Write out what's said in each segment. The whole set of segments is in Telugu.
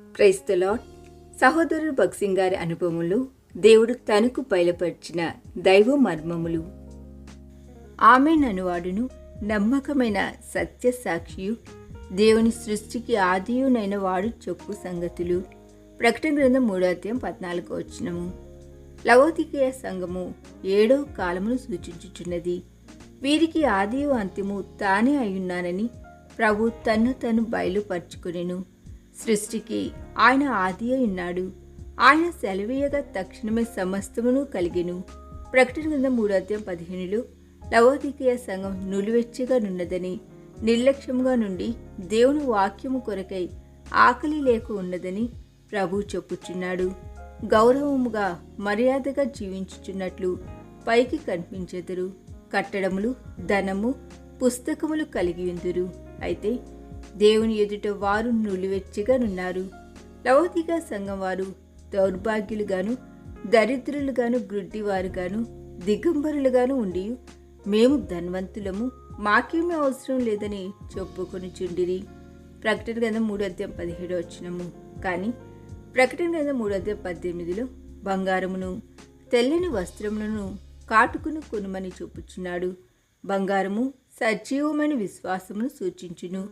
క్రైస్తలాడ్ సహోదరుడు భక్సింగ్ గారి అనుభవములు దేవుడు తనకు బయలుపరిచిన దైవ మర్మములు. ఆమె ననువాడును నమ్మకమైన సత్య సాక్షియు దేవుని సృష్టికి ఆదియునైన వాడు చెప్పు సంగతులు. ప్రకటన గ్రంథం మూడో అధ్యాయం వచ్చినము లవోతికేయ సంఘము ఏడో కాలమును సూచించుచున్నది. వీరికి ఆదియు అంత్యము తానే అయ్యున్నానని ప్రభు తన్ను తను బయలుపరుచుకునేను. సృష్టికి ఆయన ఆది అయి ఉన్నాడు. ఆయన సెలవీయగా తక్షణమే సమస్తమును కలిగిను. ప్రకటన కింద మూడో అధ్యాయం పదిహేనులో లవోదికీయ సంఘం నులివెచ్చిగా నున్నదని నిర్లక్ష్యముగా నుండి దేవుని వాక్యము కొరకై ఆకలి లేక ఉన్నదని ప్రభు చెప్పుచున్నాడు. గౌరవముగా మర్యాదగా జీవించుచున్నట్లు పైకి కనిపించెదరు. కట్టడములు ధనము పుస్తకములు కలిగి ఉందురు. అయితే దేవుని ఎదుట వారు నులివెచ్చగా ఉన్నారు లవోదిక సంఘం వారు దౌర్భాగ్యులుగాను దరిద్రులుగాను గ్రుడ్డివారుగాను దిగంబరులుగాను ఉండి మేము ధన్వంతులము మాకేమీ అవసరం లేదని చెప్పుకొని చుండిరి ప్రకటన గ్రంథం మూడు అధ్యాయం పదిహేడు వచ్చినము కానీ ప్రకటన గ్రంథం మూడు అధ్యాయం పద్దెనిమిదిలో బంగారమును తెల్లని వస్త్రములను కాటుకును కొనుమని చూపుచున్నాడు బంగారము సజీవమైన విశ్వాసమును సూచించును.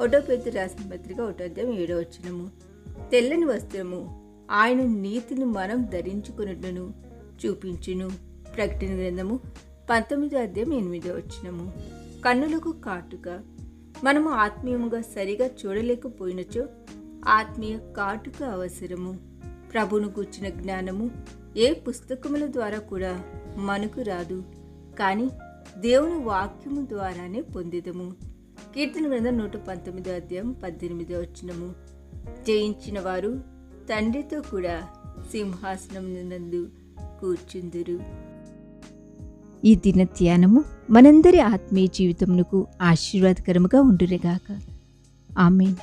ఒకటో పేరు రాసిన పత్రిక ఒకటో అధ్యాయం ఏడో వచ్చినము తెల్లని వస్త్రము ఆయన నీతిని మనం ధరించుకున్నట్టును చూపించును. ప్రకటన గ్రంథము పంతొమ్మిదో అధ్యాయం ఎనిమిదో వచ్చినము కన్నులకు కాటుక. మనము ఆత్మీయముగా సరిగా చూడలేకపోయినచో ఆత్మీయ కాటుక అవసరము. ప్రభును కూర్చిన జ్ఞానము ఏ పుస్తకముల ద్వారా కూడా మనకు రాదు. కానీ దేవుని వాక్యము ద్వారానే పొందిదము. కీర్తన గ్రంథం నూట పంతొమ్మిదో అధ్యాయం పద్దెనిమిదో వచ్చినము జయించిన వారు తండ్రితో కూడా సింహాసనం నందు కూర్చుందురు. ఈ దిన ధ్యానము మనందరి ఆత్మీయ జీవితమునకు ఆశీర్వాదకరముగా ఉండురేగాక. ఆమెన్.